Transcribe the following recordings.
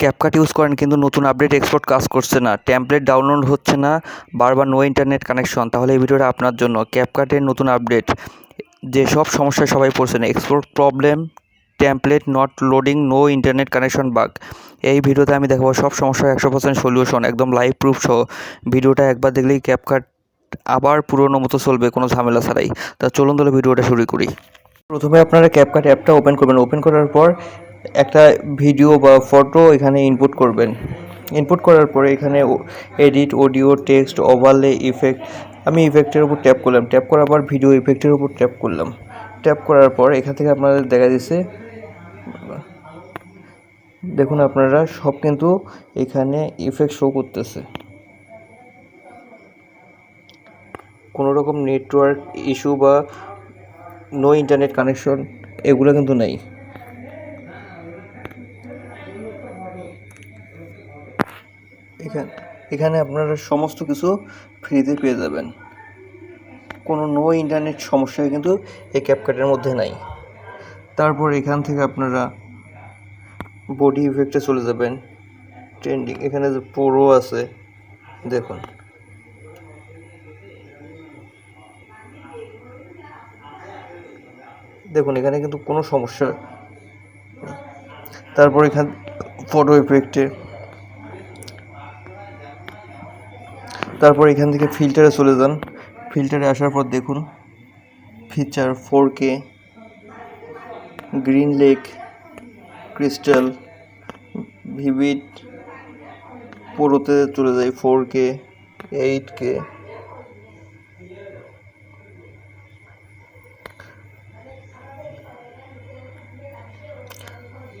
CapCut use করেন, কিন্তু নতুন আপডেট এক্সপোর্ট কাজ করছে না। টেমপ্লেট ডাউনলোড হচ্ছে না, বারবার নো ইন্টারনেট কানেকশন তাহলে এই ভিডিওটা আপনার জন্য। ক্যাপকাটের নতুন আপডেট যে সব সমস্যায় সবাই পড়ছেন export problem template not loading no internet connection bug এই ভিডিওতে আমি দেখাবো সব সমস্যার একশো পার্সেন্ট সলিউশন একদম লাইভ প্রুফ সহ। ভিডিওটা একবার দেখলেই ক্যাপকাট আবার পুরোনো মতো চলবে, কোনো ঝামেলা ছাড়াই। তা চলুন তাহলে ভিডিওটা শুরু করি। প্রথমে আপনারা ক্যাপকাট অ্যাপটা ওপেন করবেন। ওপেন করার পর একটা ভিডিও বা ফটো এখানে ইনপুট করবেন। ইনপুট করার পরে এখানে edit audio text overlay effect আমি ইফেক্টের উপর ট্যাপ করলাম। ট্যাপ করার পর ভিডিও ইফেক্টের উপর ট্যাপ করলাম। ট্যাপ করার পর এখান থেকে আপনাদের দেখা দিচ্ছে দেখুন আপনারা, সব কিন্তু এখানে ইফেক্ট শো করতেছে। কোনো রকম নেটওয়ার্ক ইস্যু বা নো ইন্টারনেট কানেকশন এগুলো কিন্তু নেই। এখানে এখানে আপনারা সমস্ত কিছু ফ্রিতে পেয়ে যাবেন। কোনো নো ইন্টারনেট সমস্যা কিন্তু এই ক্যাপকাটের মধ্যে নাই। তারপর এখান থেকে আপনারা বডি ইফেক্টে চলে যাবেন। ট্রেন্ডিং এখানে যে প্রো আছে, দেখুন। দেখুন, এখানে কিন্তু কোনো সমস্যা তারপর এখান ফটো ইফেক্টে তারপর এখান থেকে ফিল্টারে চলে যান। ফিল্টারে আসার পর দেখুন ফিচার ফোর কে গ্রিন লেক ক্রিস্টাল ভিভিড পুরোতে চলে যায় ফোর কে এইট কে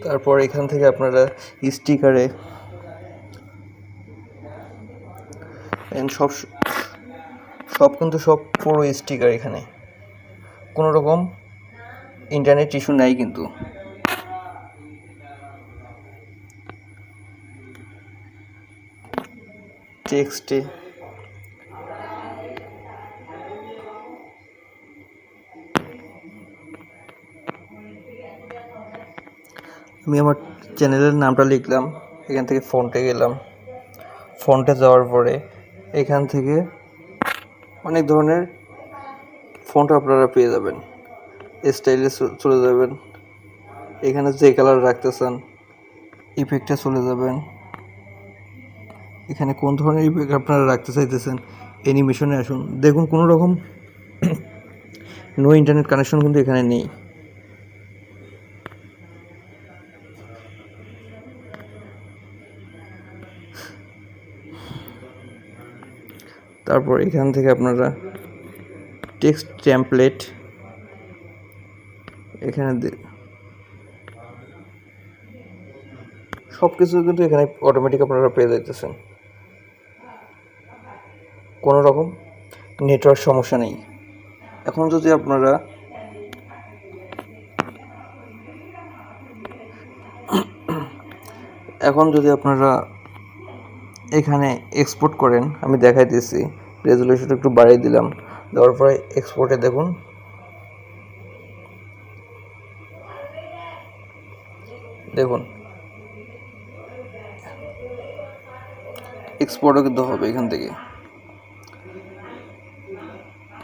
তারপর এখান থেকে আপনারা স্টিকারে সব সব কিন্তু সব পুরো স্টিকার এখানে। কোনো রকম ইন্টারনেট ইস্যু নাই কিন্তু। টেক্সটে আমি আমার চ্যানেলের নামটা লিখলাম। এখান থেকে ফোনটে গেলাম। ফোনটে যাওয়ার পরে এখান থেকে অনেক ধরনের ফন্ট আপনারা পেয়ে যাবেন। স্টাইলে চলে যাবেন। এখানে যে কালার রাখতে চান ইফেক্টে চলে যাবেন। এখানে কোন ধরনের ইফেক্ট আপনারা রাখতে চাইতেছেন, অ্যানিমেশনে আসুন। দেখুন, কোনো রকম নো ইন্টারনেট কানেকশন কিন্তু এখানে নেই। তারপর এখান থেকে আপনারা টেক্সট টেমপ্লেট এখানে সব কিছু কিন্তু এখানে অটোমেটিক আপনারা পেয়ে যাইতেছেন। কোনো রকম নেটওয়ার্ক সমস্যা নেই। এখন যদি আপনারা এখন যদি আপনারা এখানে এক্সপোর্ট করেন, আমি দেখাই দিয়েছি রেজলিউশন একটু বাড়িয়ে দিলাম। দেওয়ার পরে এক্সপোর্টে দেখুন। দেখুন। এক্সপোর্টও কিন্তু হবে এখান থেকে।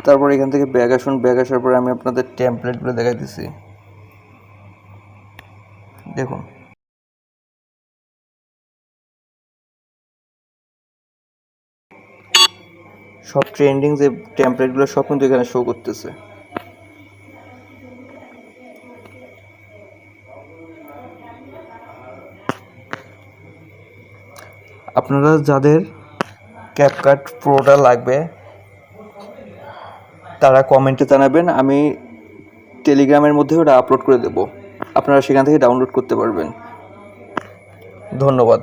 তারপর এখান থেকে ব্যাগ আসুন। ব্যাগ আসার পরে আমি আপনাদের টেমপ্লেটগুলো দেখাই দিচ্ছি দেখুন। সব ট্রেন্ডিং যে টেমপ্লেটগুলো সব কিন্তু এখানে শো করতেছে। আপনারা যাদের ক্যাপকাট প্রোটা লাগবে, তারা কমেন্টে জানাবেন, আমি টেলিগ্রামের মধ্যে ওটা আপলোড করে দেব। আপনারা সেখান থেকে ডাউনলোড করতে পারবেন। ধন্যবাদ।